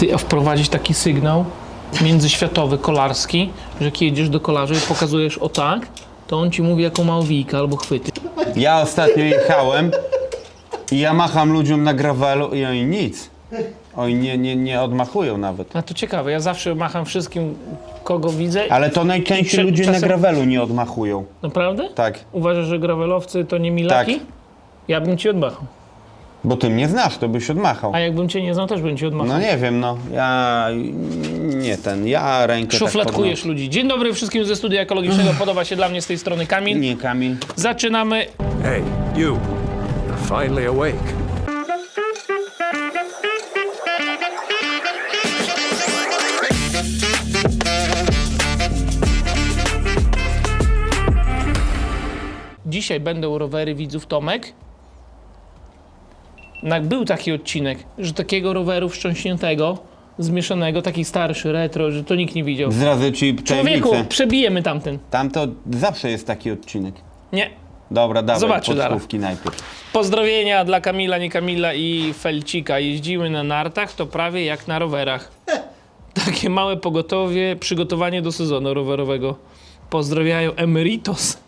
Ty, wprowadzić taki sygnał międzyświatowy, kolarski, że jak jedziesz do kolarza i pokazujesz o tak, to on ci mówi jaką ma owijkę albo chwyty. Ja ostatnio jechałem i ja macham ludziom na gravelu i oni nic. Oni nie, nie, nie odmachują nawet. A to ciekawe, ja zawsze macham wszystkim, kogo widzę. Ale to najczęściej Prze- ludzie na czasem- gravelu nie odmachują. Naprawdę? Tak. Uważasz, że gravelowcy to nie milaki? Tak. Ja bym ci odmachał. Bo ty mnie znasz, to byś odmachał. A jakbym cię nie znał, też bym ci odmachał. No nie wiem, no. Ja nie ten, ja rękę Szufladkujesz tak ludzi. Dzień dobry wszystkim ze studia ekologicznego. Podoba się dla mnie z tej strony Kamil. Nie, Kamil. Zaczynamy. Hey, you. You're finally awake. Dzisiaj będą rowery widzów Tomek. Był taki odcinek, że takiego roweru wstrząśniętego, zmieszanego, taki starszy, retro, że to nikt nie widział. Zdradzę ci Człowieku, tajemnicę. przebijemy tamten. Tam to zawsze jest taki odcinek. Nie. Dobra, dawaj Zobaczy podstówki najpierw. Pozdrowienia dla Kamila, nie Kamila i Felcika. Jeździmy na nartach, to prawie jak na rowerach. Takie małe pogotowie, przygotowanie do sezonu rowerowego. Pozdrawiają Emeritos.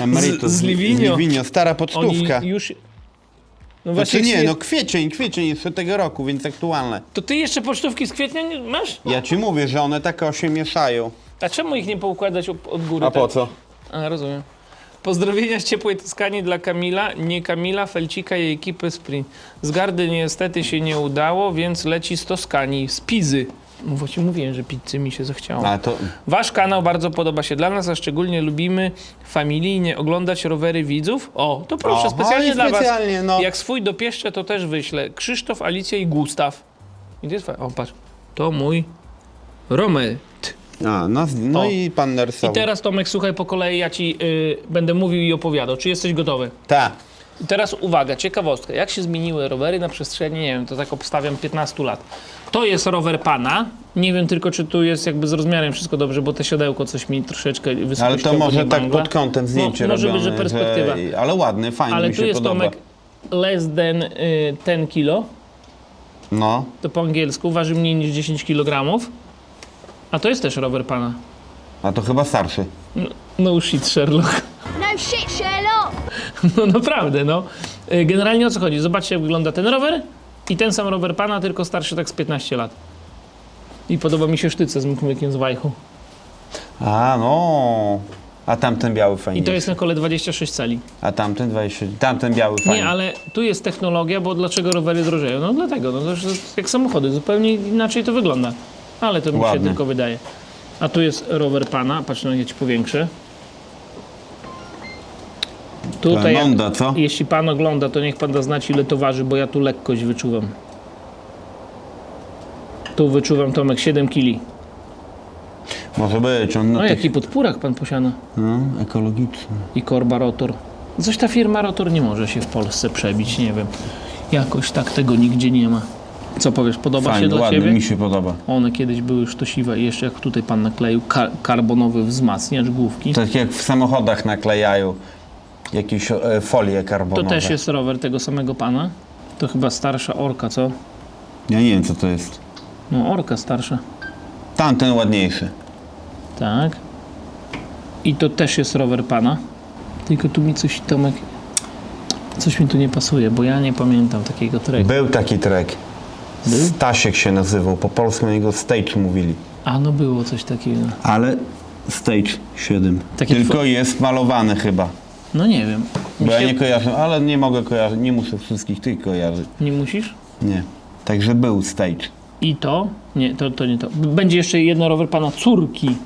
Emeritus z Livigno. Z Livigno, stara Oni już... No Znaczy właśnie, nie, chwie- no kwiecień, kwiecień jeszcze tego roku, więc aktualne. To ty jeszcze pocztówki z kwietnia nie masz? Ja ci mówię, że one tak się mieszają. A czemu ich nie poukładać od, od góry? A po tak? co? A, rozumiem. Pozdrowienia z ciepłej Toskanii dla Kamila, nie Kamila, Felcika i ekipy Sprint. Z Gardy niestety się nie udało, więc leci z Toskanii, z Pizy. No właśnie mówiłem, że pizzy mi się zachciało. A to Wasz kanał bardzo podoba się dla nas, a szczególnie lubimy familijnie oglądać rowery widzów. O, to proszę, Oho, specjalnie i dla specjalnie, was. no. Jak swój dopieszczę, to też wyślę. Krzysztof, Alicja i Gustaw. I to jest fa- O, patrz. To mój Romet. A, no, no O. i pan I narysował. teraz Tomek, słuchaj po kolei, ja ci y, będę mówił i opowiadał. Czy jesteś gotowy? Tak. I teraz uwaga, ciekawostka. Jak się zmieniły rowery na przestrzeni, nie wiem, to tak obstawiam 15 lat. To jest rower pana. Nie wiem tylko, czy tu jest jakby z rozmiarem wszystko dobrze, bo te siodełko coś mi troszeczkę wysokościowo Ale to może nie tak pod kątem zdjęcie no, może robione. być, że perspektywa. Że, ale ładny, fajnie Ale mi tu się jest podoba. Tomek less than y, 10 kilo. No, To po angielsku waży mniej niż 10 kg. A to jest też rower pana. a to chyba starszy. No, no shit, Sherlock. No shit, Sherlock! No naprawdę, no. Y, Generalnie o co chodzi? Zobaczcie, jak wygląda ten rower i ten sam rower pana, tylko starszy tak z 15 lat. I podoba mi się sztyce z mkmykiem z wajchu. A, no. A tamten biały fajnie. I to jest na kole 26 cali. A tamten 20, tamten biały fajnie. Nie, ale tu jest technologia, bo dlaczego rowery drożeją? No dlatego, no to już jak samochody, zupełnie inaczej to wygląda. Ale to mi się Ładny. tylko wydaje. A tu jest rower pana, patrz, no ja ci powiększę. Tutaj, jak, Monda, co? jeśli pan ogląda, to niech pan da znać, ile to waży, bo ja tu lekkość wyczuwam. Tu wyczuwam, Tomek, 7 kili. Może być, on na No tych... jaki podpórak pan posiada. No, ekologiczny. I Korba Rotor. Coś ta firma Rotor nie może się w Polsce przebić, nie wiem. Jakoś tak tego nigdzie nie ma. Co powiesz, podoba się Fajny, dla ładny, ciebie? mi się podoba. One kiedyś były sztosiwe i jeszcze jak tutaj pan nakleił ka- karbonowy wzmacniacz główki. Tak jak w samochodach naklejają jakieś e, folie To karbonowe. też jest rower tego samego pana. To chyba starsza orka, co? Ja nie wiem, co to jest. No orka starsza. Tamten ładniejszy. Tak. I to też jest rower pana. Tylko tu mi coś, Tomek... Coś mi tu nie pasuje, bo ja nie pamiętam takiego treku. Był taki trek. Był? Stasiek się nazywał. Po polsku na niego Stage mówili. A no było coś takiego. Ale Stage 7. Takie Tylko jest malowany chyba. No nie wiem. Bo ja nie kojarzę, ale nie mogę kojarzyć. Nie muszę wszystkich tych kojarzyć. nie musisz? Nie. Także był Stage. I to? Nie, to, to nie to. Będzie jeszcze jedno rower pana córki.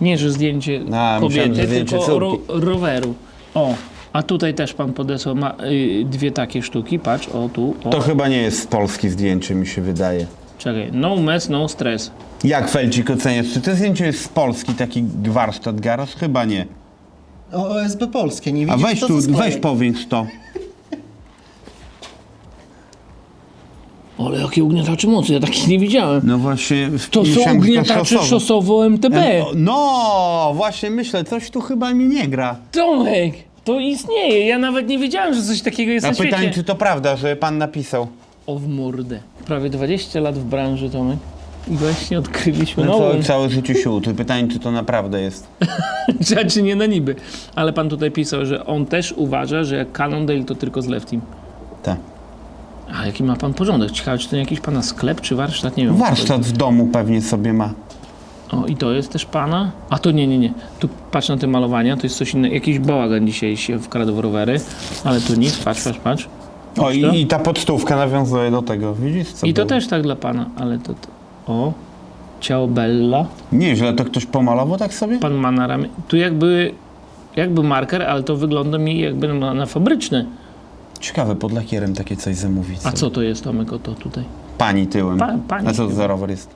Nie, że zdjęcie A, myślałem, kobiety, że zdjęcie tylko ro, córki. roweru. O, a tutaj też pan podesłał ma, y, dwie takie sztuki. Patrz, o tu. O. To chyba nie jest polskie zdjęcie, mi się wydaje. Czekaj, no mess, no stress. Jak Felcik oceniasz? Czy to zdjęcie jest z Polski, taki warsztat, garaż? Chyba nie. O, OSB Polskie, nie A widzisz weź to tu, ze sklejek. weź powiększ to. Ale jakie ugniatacze mocy, ja takich nie widziałem. No właśnie. To są myślałem, że ugniatacze szosowe. szosowo MTB. E, o, No, właśnie myślę, coś tu chyba mi nie gra. Tomek, to istnieje. Ja nawet nie wiedziałem, że coś takiego jest A na świecie. pytanie, czy to prawda, że pan napisał? O w mordę. prawie 20 lat w branży, Tomek. I właśnie odkryliśmy No nową. to całe życie się uczy. Pytanie, czy to naprawdę jest. Czy nie na niby. Ale pan tutaj pisał, że on też uważa, że Cannondale to tylko z Leftim. Tak. A jaki ma pan porządek? Ciekawe, czy to jakiś pana sklep, czy warsztat? Nie wiem. Warsztat w domu pewnie sobie ma. O, i to jest też pana? A to nie, nie, nie. Tu patrz na te malowania, to jest coś innego. Jakiś bałagan dzisiaj się wkradł w rowery, ale tu nic, patrz, patrz, patrz. O, to? i, i ta podstówka nawiązuje do tego. Widzisz, co I to było? też tak dla pana, ale to... to o, ciało Bella. Nieźle, to ktoś pomalował tak sobie? Pan ma na ramię. Tu jakby, jakby marker, ale to wygląda mi jakby na, na fabryczne. Ciekawe, pod lakierem takie coś zamówić. A sobie. co to jest, Tomek, to tutaj? Pani tyłem. Pa- pani A co to tyłem. za rower jest?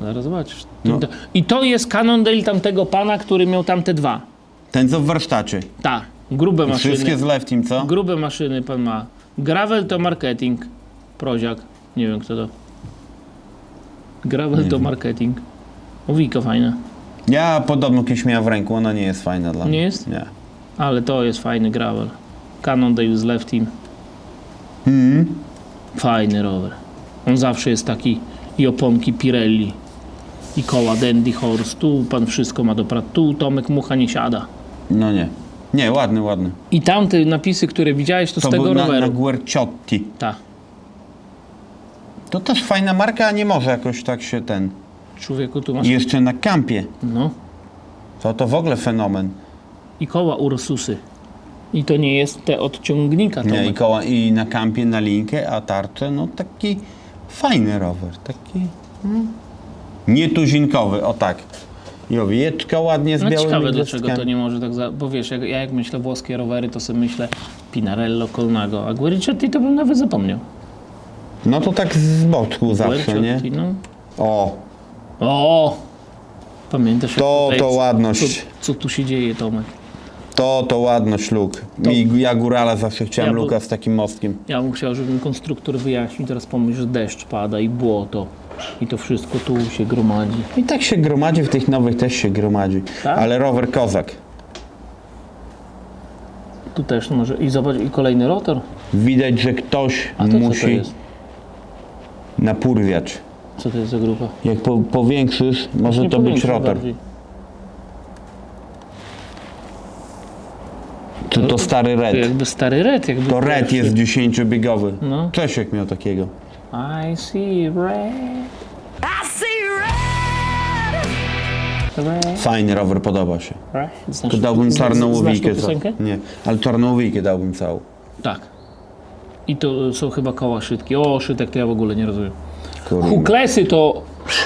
Zaraz zobaczysz. No. I to jest Cannondale tamtego pana, który miał tamte dwa. Ten co w warsztacie. Tak, grube maszyny. Wszystkie z Leftim, co? Grube maszyny pan ma. Gravel to marketing. Proziak. Nie wiem kto to. Gravel to marketing. Owika fajna. Ja podobno kiedyś miałem w ręku, ona nie jest fajna dla mnie. Nie jest? Nie. Ale to jest fajny gravel. Cannondale z Left Team. Mhm. Fajny rower. On zawsze jest taki i oponki Pirelli. I koła Dandy Horse. Tu pan wszystko ma do pracy. Tu Tomek Mucha nie siada. No nie. Nie, ładny, ładny. I tamte napisy, które widziałeś, to, To z tego był na, roweru. na Guerciotti. Tak. To też fajna marka, a nie może jakoś tak się ten... Człowieku, tu masz. I jeszcze na kampie. No. To to w ogóle fenomen. I koła Ursusy. I to nie jest te od ciągnika, Nie, i, Tomek. koła, I na kampie na linkę, a tarcze, no taki fajny rower. Taki... Mm, nietuzinkowy, o tak. I owieczka ładnie z No białymi ciekawe, dlaczego to nie może tak za... Bo wiesz, jak, ja jak myślę włoskie rowery, to sobie myślę Pinarello, Colnago, a Guericiotti to bym nawet zapomniał. No to tak z boczku zawsze, nie? No. O, O! Pamiętasz, jak to, tutaj- to ładność. Co, co tu się dzieje, Tomek? To, to ładność luk. Ja górala zawsze chciałem Ja luka z takim mostkiem. Ja bym chciał, żeby mi konstruktor wyjaśnił, teraz pomyśl, że deszcz pada i błoto. I to wszystko tu się gromadzi. I tak się gromadzi, w tych nowych też się gromadzi. Tak? Ale rower kozak. Tu też może. I zobacz, i kolejny rotor. Widać, że ktoś A to co to musi jest? Napurwiać. Co to jest za grupa? Jak po, powiększysz, może to być rotor. bardziej. To stary To red? jakby stary red, jakby To red jest dziesięciobiegowy. No. Czesiek miał takiego. I see red. I see red. red, Fajny rower, podoba się. red. Znasz, To dałbym znasz czarną tą łowijkę. ca- piosenkę? Nie, ale czarną łowijkę dałbym całą. Tak. I to są chyba koła szydki. O, szytek to ja w ogóle nie rozumiem. Kurde. Huklesy to...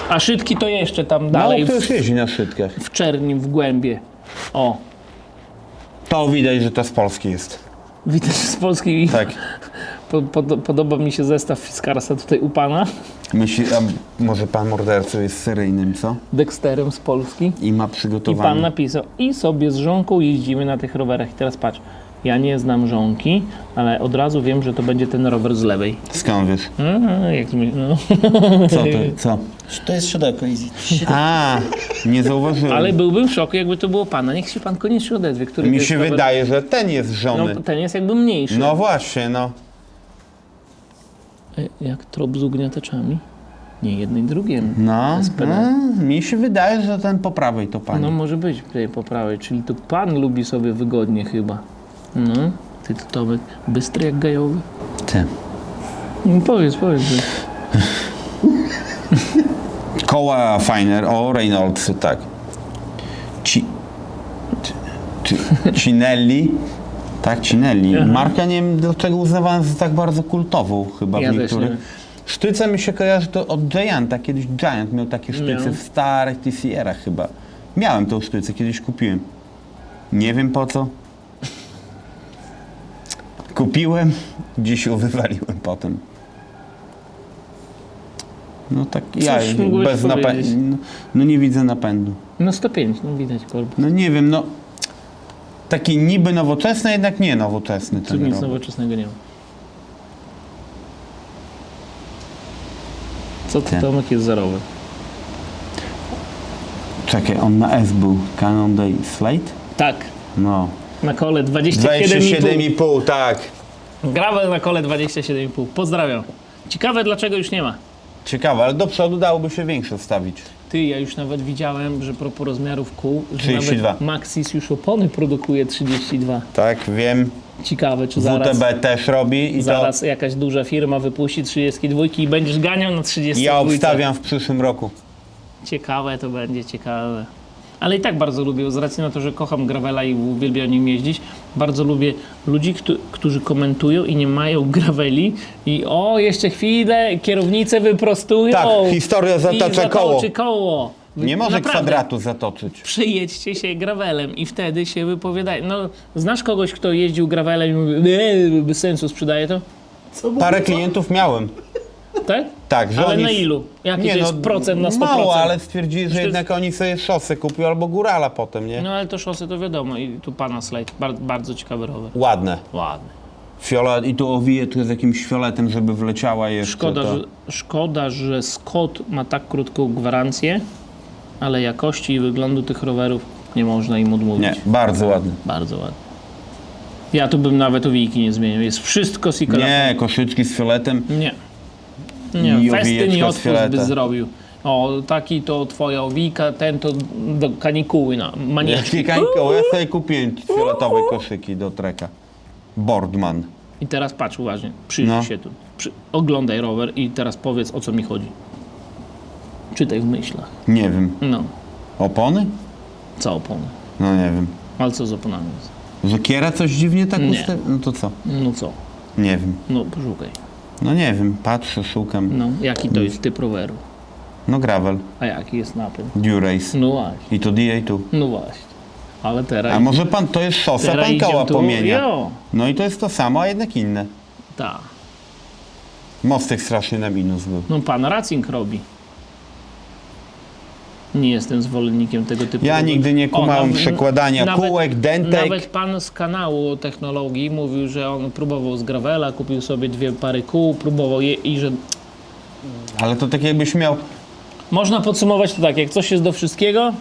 A szydki to jeszcze tam No, dalej to w, już jeździ na szytkach. w czerni, w głębie. O, To widać, że to z Polski jest. widać z Polski. Tak. Po, pod, podoba mi się zestaw Fiskarsa tutaj u pana. Myśli, a może pan mordercą jest seryjnym, co? Dexterem z Polski. I ma I pan napisał, i sobie z żonką jeździmy na tych rowerach. I teraz patrz, ja nie znam żonki, ale od razu wiem, że to będzie ten rower z lewej. Skąd wiesz? A, jak to mi- no. Co to? Co? To jest siodełko Easy. A, nie zauważyłem. Ale byłbym w szoku, jakby to było pana. Niech się pan koniecznie odezwie. Który to Mi jest się rower. wydaje, że ten jest żony. No, ten jest jakby mniejszy. No właśnie, no. E, Jak trop z ugniataczami. Nie jednej drugiemu. No, no, mi się wydaje, że ten po prawej to pani. No może być tutaj po prawej, czyli to pan lubi sobie wygodnie chyba. No, ty to Tomek, bystry jak gajowy. Ty. No, powiedz, powiedz. że- Koła fajne, o Reynolds, tak. Ci, ci, Cinelli, tak, Cinelli. Marka nie wiem dlaczego uznawana za tak bardzo kultową chyba Ja w niektórych. nie. Sztyce mi się kojarzy to od Gianta, kiedyś Giant miał takie sztyce Miał. w starych TCR-ach chyba. Miałem tą sztycę, kiedyś kupiłem. Nie wiem po co. Kupiłem, dziś ją wywaliłem potem. No tak, ja Coś bez napędu. No, no nie widzę napędu. No 105, no widać korb. No nie wiem, no taki niby nowoczesny, jednak nie nowoczesny Tu ten nic rower. nowoczesnego nie ma. Co to Ty. Tomek jest za rower? Czekaj, on na S był. Canon Day Slate? Tak, No. Na kole 27,5. 27,5, tak. Gravel na kole 27,5. Pozdrawiam. Ciekawe, dlaczego już nie ma. Ciekawe, ale do przodu dałoby się większe wstawić. Ty, ja już nawet widziałem, że propos rozmiarów kół, że 32. nawet Maxis już opony produkuje 32. Tak, wiem. Ciekawe, czy zaraz, WTB też robi i zaraz jakaś duża firma wypuści 32 i będziesz ganiał na to 32. ja obstawiam w przyszłym roku. Ciekawe to będzie, ciekawe. Ale i tak bardzo lubię, z racji na to, że kocham gravela i uwielbiam nim jeździć, bardzo lubię ludzi, któ- którzy komentują i nie mają graveli i o, jeszcze chwilę, kierownicę wyprostują. Tak, historia zatacza koło. koło. Nie może naprawdę, kwadratu zatoczyć. Przyjedźcie się gravelem i wtedy się wypowiadaj. No, znasz kogoś, kto jeździł gravelem i mówi, "Nie, bez sensu sprzedaje to? Parę klientów miałem. Tak? Tak, że Ale oni... na ilu? Jaki to jest procent na 100%? Mało, ale stwierdzili, że to jednak oni sobie szosy kupią albo górala potem, nie? No ale to szosy to wiadomo i tu pana Slate, bardzo, bardzo ciekawy rower. Ładne. Ładny. Fiolet i tu owije tu z jakimś fioletem, żeby wleciała jeszcze. Szkoda, to... że, szkoda, że Scott ma tak krótką gwarancję, ale jakości i wyglądu tych rowerów nie można im odmówić. Nie, bardzo ładny. Bardzo ładny. Ja tu bym nawet owijki nie zmienił. Jest wszystko Sikora. Nie, koszyczki z fioletem. Nie. Nie, festyn i owijeczka z odpust by zrobił. O, taki to twoja owika, ten to do kanikuły na manieczki. Jakie kańkoły? Ja sobie kupiłem fioletowe koszyki do treka. Boardman. I teraz patrz uważnie, przyjrzyj No. się tu. Przy, oglądaj rower i teraz powiedz o co mi chodzi. Czytaj w myślach. Nie wiem. No, Opony? co opony? No nie wiem. Ale co z oponami jest? Że kiera coś dziwnie tak Nie. ustawi... No to co? No co? Nie wiem. No poszukaj. No nie wiem. Patrzę, szukam. No, jaki to jest typ roweru? No gravel. A jaki jest napęd? Durace. No właśnie, I to DA2. no właśnie. Ale teraz... A może pan, to jest szosa, teraz pan koła tu- pomienia. Jo, No i to jest to samo, a jednak inne. tak. Mostek strasznie na minus był. No pan Racing robi. Nie jestem zwolennikiem tego typu. Ja nigdy nie kumałem przekładania nawet- kółek, dentek. Nawet pan z kanału technologii mówił, że on próbował z gravela, kupił sobie dwie pary kół, próbował je i że... Ale to tak jakbyś miał... Można podsumować to tak, jak coś jest do wszystkiego,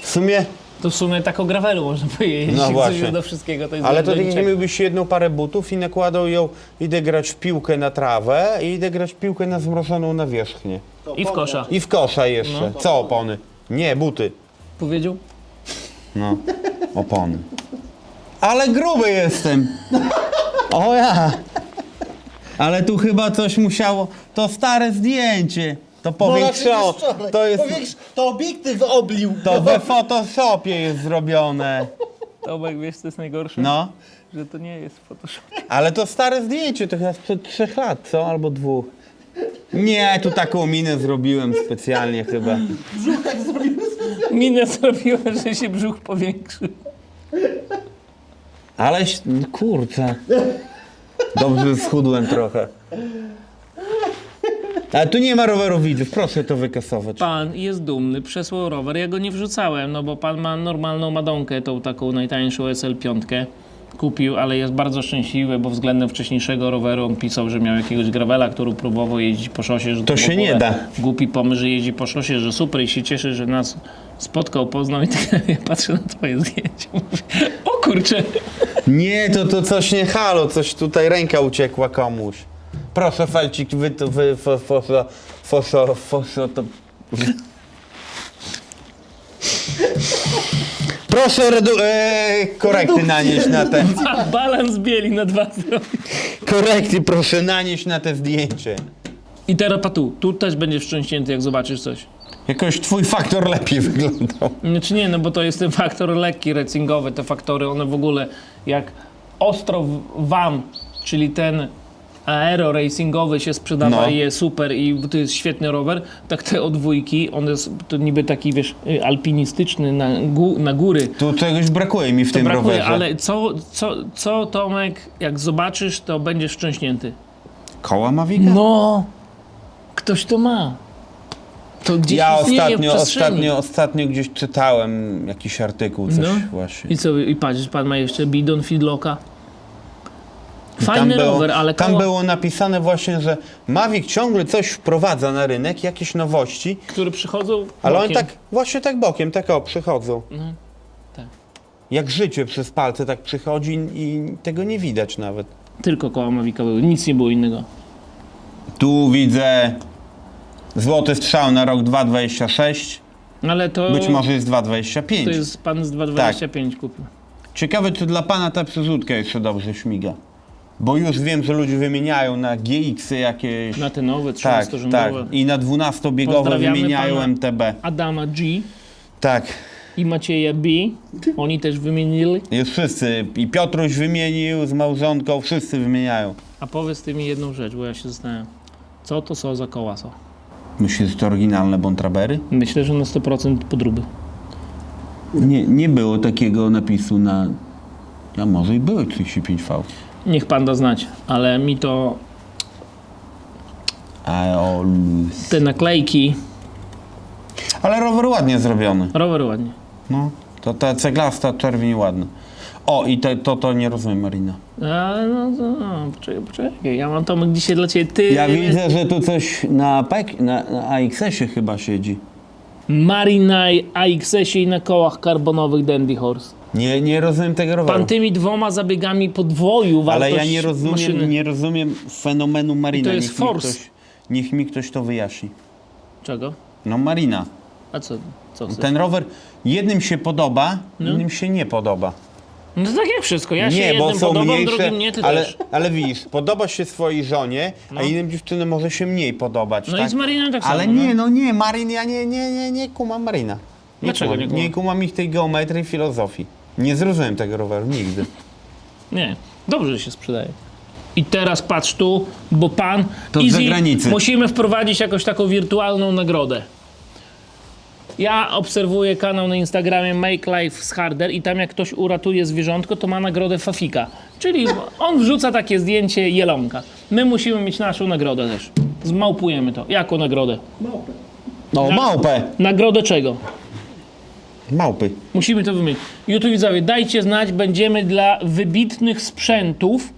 W sumie... to w sumie tak o gravelu można powiedzieć. No jak coś właśnie. jest do wszystkiego, to jest Ale do, to niczego. miałbyś jedną parę butów i nakładał ją, idę grać w piłkę na trawę i idę grać w piłkę na zmrożoną nawierzchnię. I w kosza. I w kosza jeszcze. Co opony? Nie, buty. Powiedział? No, opony. Ale gruby jestem. O ja. Ale tu chyba coś musiało... To stare zdjęcie. To powiększało. To jest... To obiektyw oblił. To we Photoshopie jest zrobione. Tomek, wiesz co jest najgorsze? No. Że to nie jest Photoshop. Ale to stare zdjęcie, to chyba sprzed trzech lat, co? Albo dwóch. Nie, tu taką minę zrobiłem specjalnie chyba. Minę zrobiłem, że się brzuch powiększył. Ale ś- kurczę. Dobrze że schudłem trochę. Ale tu nie ma rowerów widzów, proszę to wykasować. Pan jest dumny, przesłał rower. Ja go nie wrzucałem, no bo pan ma normalną Madonkę, tą taką najtańszą SL5. Kupił, ale jest bardzo szczęśliwy, bo względem wcześniejszego roweru on pisał, że miał jakiegoś gravela, który próbował jeździć po szosie. Że To się w ogóle nie da. Głupi pomysł, że jeździ po szosie, że super i się cieszy, że nas spotkał, poznał i tak ja patrzę na twoje zdjęcie. Mówię, o kurczę, Nie, to, to coś nie halo, coś tutaj ręka uciekła komuś. Proszę Felcik, wy to wy fo, foso, foso, foso to... Proszę redu... E, korekty nanieść na te... a balans bieli na dwa zrobił. Korekty proszę nanieść na te zdjęcie. I teraz patu, tu też będziesz wstrząśnięty, jak zobaczysz coś. Jakoś twój faktor lepiej wyglądał. Znaczy nie, no bo to jest ten faktor lekki, racingowy, te faktory, one w ogóle jak ostro w- wam, czyli ten aero racingowy się sprzedawa No. i jest super i to jest świetny rower, tak te odwójki, one jest to niby taki, wiesz, y, alpinistyczny na, gó- na góry. Tu czegoś brakuje mi w tym brakuje, rowerze. ale co, co, co Tomek, jak zobaczysz, to będziesz wstrząśnięty. Koła Mavica? No, ktoś to ma. To gdzieś ja istnieje w ostatnio, przestrzeni. ostatnio, ostatnio gdzieś czytałem jakiś artykuł, coś No. właśnie. I co, i patrz, pan ma jeszcze bidon feedlocka. Fajny było, rower, ale tam koło, było napisane właśnie, że Mavic ciągle coś wprowadza na rynek, jakieś nowości, które przychodzą ale one bokiem. tak właśnie tak bokiem, tak o, przychodzą. No, tak. Jak życie przez palce tak przychodzi i tego nie widać nawet. Tylko koła Mavica były, nic nie było innego. Tu widzę złoty strzał na rok 2,26. Ale to, Być może jest 2,25. to jest pan z 2,25 kupił. Ciekawe, czy dla pana ta przerzutka jeszcze dobrze śmiga. Bo już wiem, że ludzie wymieniają na GX-y jakieś. Na te nowe, tak, 13-rzędowe. tak. I na 12-biegowe Pozdrawiamy wymieniają. MTB. Adama G Tak. i Macieja B. Oni też wymienili. Już wszyscy. I Piotruś wymienił z małżonką, wszyscy wymieniają. A powiedz ty mi jedną rzecz, bo ja się zastanawiam. Co to są za koła są? Myślisz, że to oryginalne Bontrabery? Myślę, że na 100% podróby. Nie, nie było takiego napisu na... A może i były 35V. Niech pan da znać, ale mi to Aeolus. te naklejki, Ale rower ładnie zrobiony. rower ładnie. No, to ta ceglasta czerwień ładna. O, i te, to, to nie rozumiem, Marina. Ale no, to, no poczekaj, poczekaj, ja mam Tomek dzisiaj dla ciebie, ty... Ja widzę, że tu coś na, PEK, na, na AXS-ie chyba siedzi. Marinaj AXS i na kołach karbonowych Dandy Horse. Nie, nie rozumiem tego roweru. Pan tymi dwoma zabiegami podwoił Ale wartość ja nie rozumiem, nie rozumiem fenomenu Marina. To jest niech mi force. Ktoś, niech mi ktoś to wyjaśni. Czego? No Marina, A co, co chcesz? ten rower jednym się podoba, No. innym się nie podoba. No to tak jak wszystko, ja się nie, bo jednym są podobam, mniejsze, drugim nie, ty ale, też. ale widzisz, podoba się swojej żonie, a innym dziewczynom może się mniej podobać, No tak? i z Marinem tak Ale samo. nie, no. no nie, Marin, ja nie, nie, nie, nie kumam Marina. Nie Dlaczego nie kumam? nie kumam ich tej geometrii i filozofii. Nie zrozumiem tego roweru nigdy. Nie, dobrze się sprzedaje. I teraz patrz tu, bo pan. To z Easy, zagranicy. Musimy wprowadzić jakąś taką wirtualną nagrodę. Ja obserwuję kanał na Instagramie Make Life z Harder i tam jak ktoś uratuje zwierzątko, to ma nagrodę Fafika. Czyli on wrzuca takie zdjęcie jelonka. My musimy mieć naszą nagrodę też. Zmałpujemy to. Jaką nagrodę? No, małpę. Nagrodę czego? Małpy. Musimy to wymienić. YouTube widzowie, dajcie znać, będziemy dla wybitnych sprzętów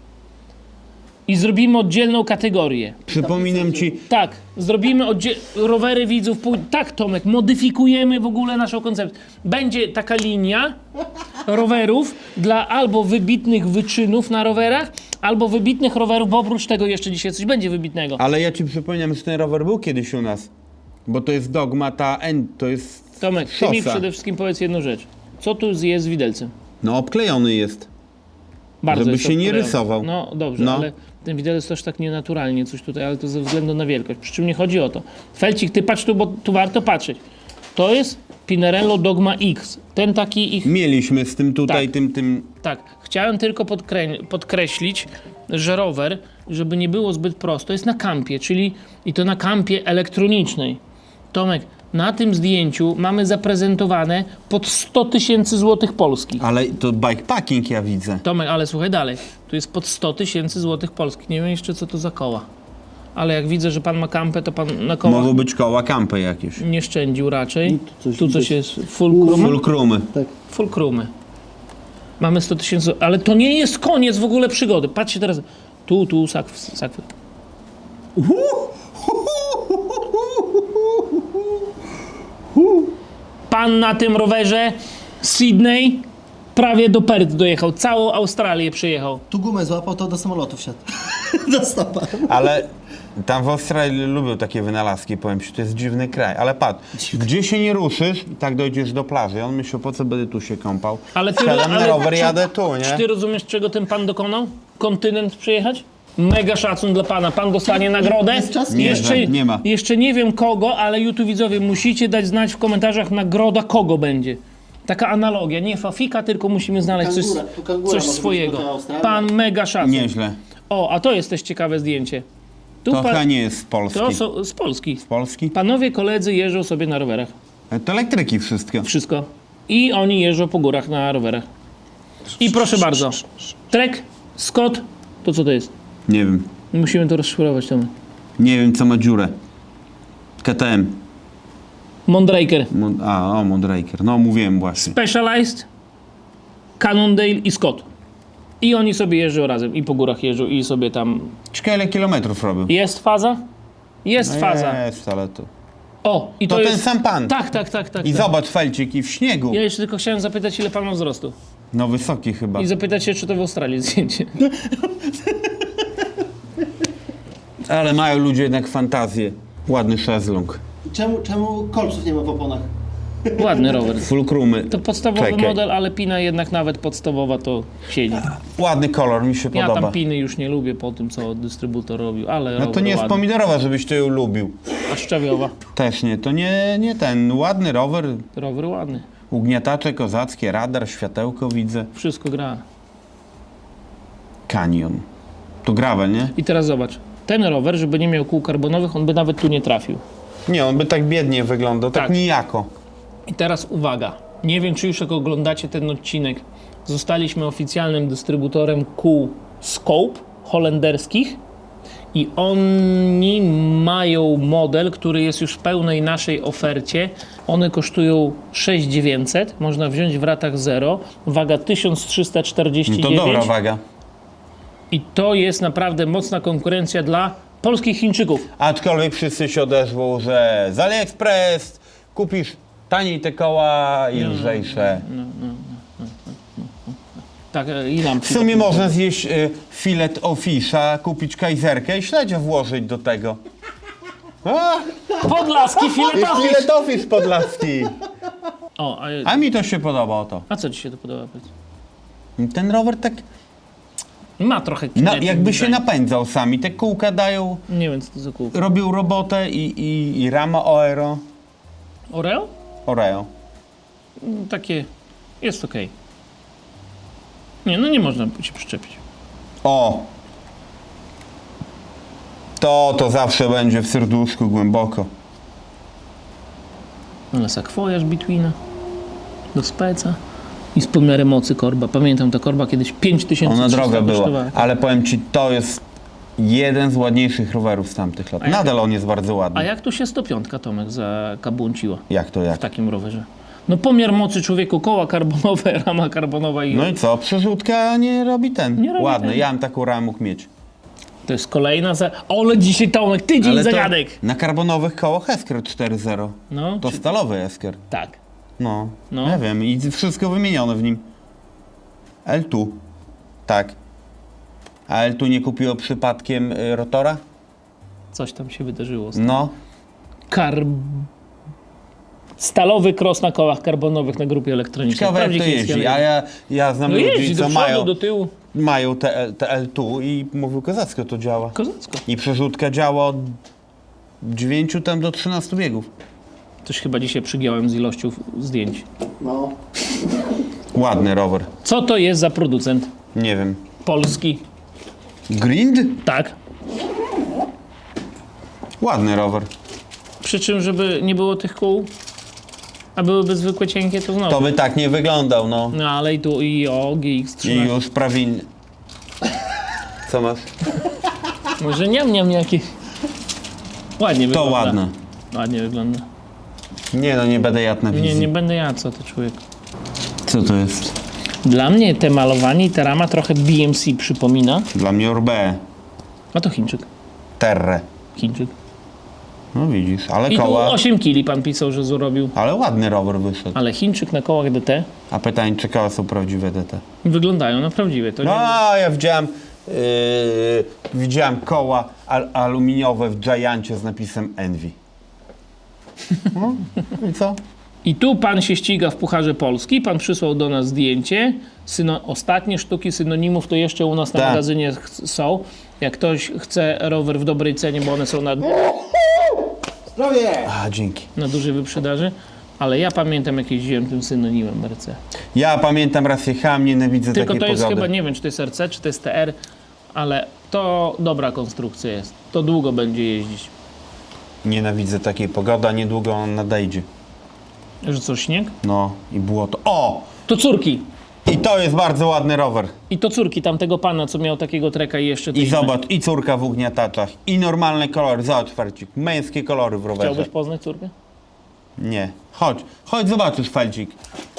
i zrobimy oddzielną kategorię. Przypominam ci, Tak, zrobimy oddzie- rowery widzów. pój- Tak, Tomek, modyfikujemy w ogóle naszą koncepcję. Będzie taka linia rowerów dla albo wybitnych wyczynów na rowerach, albo wybitnych rowerów, bo oprócz tego jeszcze dzisiaj coś będzie wybitnego. ale ja ci przypominam, że ten rower był kiedyś u nas. Bo to jest dogma, ta N, to jest Tomek, ty mi przede wszystkim powiedz jedną rzecz. Co tu jest z widelcem? No obklejony jest. Bardzo Żeby jest się nie odklejony. rysował. No dobrze, No. ale ten widelec też tak nienaturalnie coś tutaj, ale to ze względu na wielkość. Przy czym nie chodzi o to. Felcik, ty patrz tu, bo tu warto patrzeć. To jest Pinarello Dogma X. Ten taki ich... Mieliśmy z tym tutaj, Tak. tym, tym... Tak, chciałem tylko podkrę- podkreślić, że rower, żeby nie było zbyt prosto, jest na kampie, czyli i to na kampie elektronicznej. Tomek, na tym zdjęciu mamy zaprezentowane pod 100 tysięcy złotych polskich. Ale to bikepacking ja widzę. Tomek, ale słuchaj dalej. Tu jest pod 100 tysięcy złotych polskich. Nie wiem jeszcze co to za koła. Ale jak widzę, że pan ma kampę, to pan na kołach Mogą być koła kampy jakieś. nie szczędził raczej. coś tu coś widać. jest full krumy. Full krumy. Full krumy. Mamy 100 tysięcy, ale to nie jest koniec w ogóle przygody. Patrzcie teraz. Tu, tu, sakw, sakwy. Pan na tym rowerze z Sydney prawie do Perth dojechał. Całą Australię przejechał. Tu gumę złapał, to do samolotu wsiadł. do stopa. Ale tam w Australii lubią takie wynalazki, powiem ci, to jest dziwny kraj. Ale patrz, gdzie się nie ruszysz, tak dojdziesz do plaży. On myśli, po co będę tu się kąpał. Ale ty- Wsiadam na ale- rower, czy- jadę tu, Czy nie? ty rozumiesz, czego ten pan dokonał? Kontynent przejechać? Mega szacun dla pana. Pan dostanie nagrodę. Jest czas? Nie, jeszcze, nie ma. Jeszcze nie wiem kogo, ale YouTube widzowie musicie dać znać w komentarzach nagroda kogo będzie. Taka analogia. Nie Fafika, tylko musimy znaleźć coś, Kangura. Kangura coś może być, swojego. Australia. Pan mega szacun. Nieźle. O, a to jest też ciekawe zdjęcie. Tu To chyba pan, nie jest z Polski. to są z Polski. Z Polski? Panowie koledzy jeżdżą sobie na rowerach. To elektryki wszystko. Wszystko. I oni jeżdżą po górach na rowerach. I proszę bardzo. Trek, Scott, to co to jest? Nie wiem. Musimy to rozszyfrować, Tomek. Nie wiem, co ma dziurę. KTM. Mondraker, Mon- A, o, Mondraker. No, mówiłem właśnie. Specialized, Cannondale i Scott. I oni sobie jeżdżą razem. I po górach jeżdżą i sobie tam... Ciekawe, ile kilometrów robił. Jest faza? Jest faza. Jest, ale to... O, i to, To ten jest... sam pan. Tak, tak, tak, tak. I tak. zobacz, Felcik, i w śniegu. Ja jeszcze tylko chciałem zapytać, ile pan ma wzrostu. No, wysoki chyba. I zapytać się, czy to w Australii zdjęcie. Ale mają ludzie jednak fantazję. Ładny szezlong. Czemu, czemu kolców nie ma w oponach? Ładny rower. Fulkrumy. To podstawowy Czekaj. model, ale pina jednak nawet podstawowa to siedzi. Ładny kolor, mi się Ja podoba. tam piny już nie lubię po tym, co dystrybutor robił, ale No rower to nie jest ładny. pomidorowa, żebyś ty ją lubił. A szczawiowa? Też nie, to nie, nie ten. Ładny rower, Rower ładny. ugniatacze kozackie, radar, światełko widzę. Wszystko gra. Kanion. To gravel, nie? I teraz zobacz. Ten rower, żeby nie miał kół karbonowych, on by nawet tu nie trafił. Nie, on by tak biednie wyglądał, tak, Tak. nijako. I teraz uwaga. Nie wiem, czy już jak oglądacie ten odcinek, zostaliśmy oficjalnym dystrybutorem kół Scope holenderskich i oni mają model, który jest już w pełnej naszej ofercie. One kosztują 6900, można wziąć w ratach 0, waga No 1349 to dobra waga. I to jest naprawdę mocna konkurencja dla polskich Chińczyków. Aczkolwiek wszyscy się odezwą, że z AliExpress kupisz taniej te koła i lżejsze. Tak, e, i nam W sumie można zjeść y, filet ofisza, kupić kajzerkę i śledzia włożyć do tego. A, Podlaski i filetowi! filet office podlaski. O, a, A mi to się podoba o to. a co ci się to podoba? powiedz? Ten rower tak Ma trochę na, kinetyk jakby się design. napędzał sami. Te kółka dają, Nie wiem, co to za kółko. robią robotę i, i, i rama Oero. Oreo? Oreo. No, Takie, jest okej. Nie, no nie można się przyczepić. O! To, to zawsze będzie w serduszku głęboko. Ale sakwojaż Bitwina do speca i z pomiarem mocy korba. Pamiętam, ta korba kiedyś 5000 Ona droga była, kosztowała. ale powiem ci, to jest jeden z ładniejszych rowerów z tamtych lat. jak- Nadal on jest bardzo ładny. A jak tu się 105 Tomek zakabłąciła Jak to w jak? takim rowerze? No pomiar mocy człowieku, koła karbonowe, rama karbonowa i... No i co? Przerzutka nie robi ten. Nie robi Ładny, ten. ja bym taką ramę mógł mieć. To jest kolejna za... Ale dzisiaj Tomek, tydzień to zagadek! na karbonowych kołach Esker 4.0. No, To czy- stalowy Esker. tak. No, No. nie wiem. I wszystko wymienione w nim. L2. Tak. A L2 nie kupiło przypadkiem y, rotora? Coś tam się wydarzyło. No. Kar... Stalowy cross na kołach karbonowych na grupie elektronicznej. Ciekawe jak to chińskie, jeździ. ale- A ja, ja znam No ludzi, jeździ do co przodu, mają, do tyłu. mają te, te L2 i mówił kozacko to działa. Kozacko. I przerzutka działa od 9 tam do 13 biegów. Coś chyba dzisiaj przygiąłem z ilością zdjęć. No. Ładny rower. Co to jest za producent? Nie wiem. Polski. Grind? Tak. Ładny rower. Przy czym, żeby nie było tych kół, a byłyby zwykłe cienkie, to znowu. To by tak nie wyglądał, no. No ale i tu i o I GX13. już prawilnie. Co masz? Może niam niam jakieś. Ładnie To wygląda. ładne. Ładnie wygląda. Nie no, nie będę jadł na Nie, wizji. nie będę ja, co ty człowiek. Co to jest? Dla mnie te malowanie i ta rama trochę BMC przypomina. Dla mnie Orbe. A to Chińczyk. Terre. Chińczyk. No widzisz, ale I tu koła. 8 kili pan pisał, że zrobił. Ale ładny rower wyszedł. Ale Chińczyk na kołach DT A pytanie, czy koła są prawdziwe DT? wyglądają na prawdziwe. To No, nie... ja widziałem, yy, widziałem koła al aluminiowe w Giancie z napisem Envy. No, i co? I tu pan się ściga w Pucharze Polski. Pan przysłał do nas zdjęcie. Syno... Ostatnie sztuki synonimów to jeszcze u nas na Tak. magazynie ch- są. Jak ktoś chce rower w dobrej cenie, bo one są na, Zdrowie! A, dzięki. na dużej wyprzedaży. Ale ja pamiętam, jak jeździłem tym synonimem RC. Ja pamiętam raz jechałem, nienawidzę Tylko takiej to jest pogody. chyba, nie wiem, czy to jest RC, czy to jest TR, ale to dobra konstrukcja jest. To długo będzie jeździć. Nienawidzę takiej pogody, a niedługo on nadejdzie. Że co, śnieg? No, i błoto. O! To córki. I to jest bardzo ładny rower. I to córki tamtego pana, co miał takiego treka i jeszcze... I zobacz, i córka w ugniataczach, i normalne kolory, zobacz Fercik, męskie kolory w rowerze. Chciałbyś poznać córkę? Nie, chodź, chodź zobaczysz Feldzik.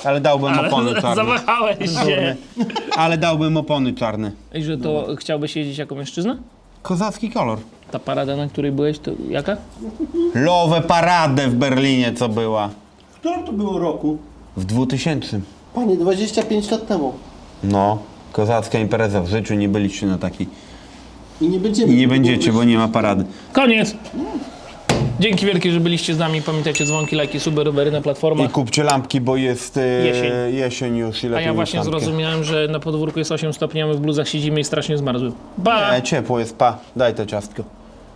Ale dałbym opony czarne. zawahałeś się. Ale dałbym opony czarne. I że to chciałbyś jeździć jako mężczyzna? Kozacki kolor. Ta parada, na której byłeś, to jaka? Lowe paradę w Berlinie, co była. W którym to było roku? W 2000. Panie, 25 lat temu. No, kozacka impreza. W życiu nie byliście na takiej. I nie będziemy. I nie będziecie, bo nie ma parady. Koniec! Dzięki wielkie, że byliście z nami. Pamiętajcie dzwonki, lajki, suby, rowery na I platformach. kupcie lampki, bo jest e, Jesień. jesień już i A lepiej ja mieć właśnie zrozumiałem, że na podwórku jest 8 stopni, a my w bluzach siedzimy i strasznie zmarzły. Pa! E, ciepło jest, pa, daj to ciastko.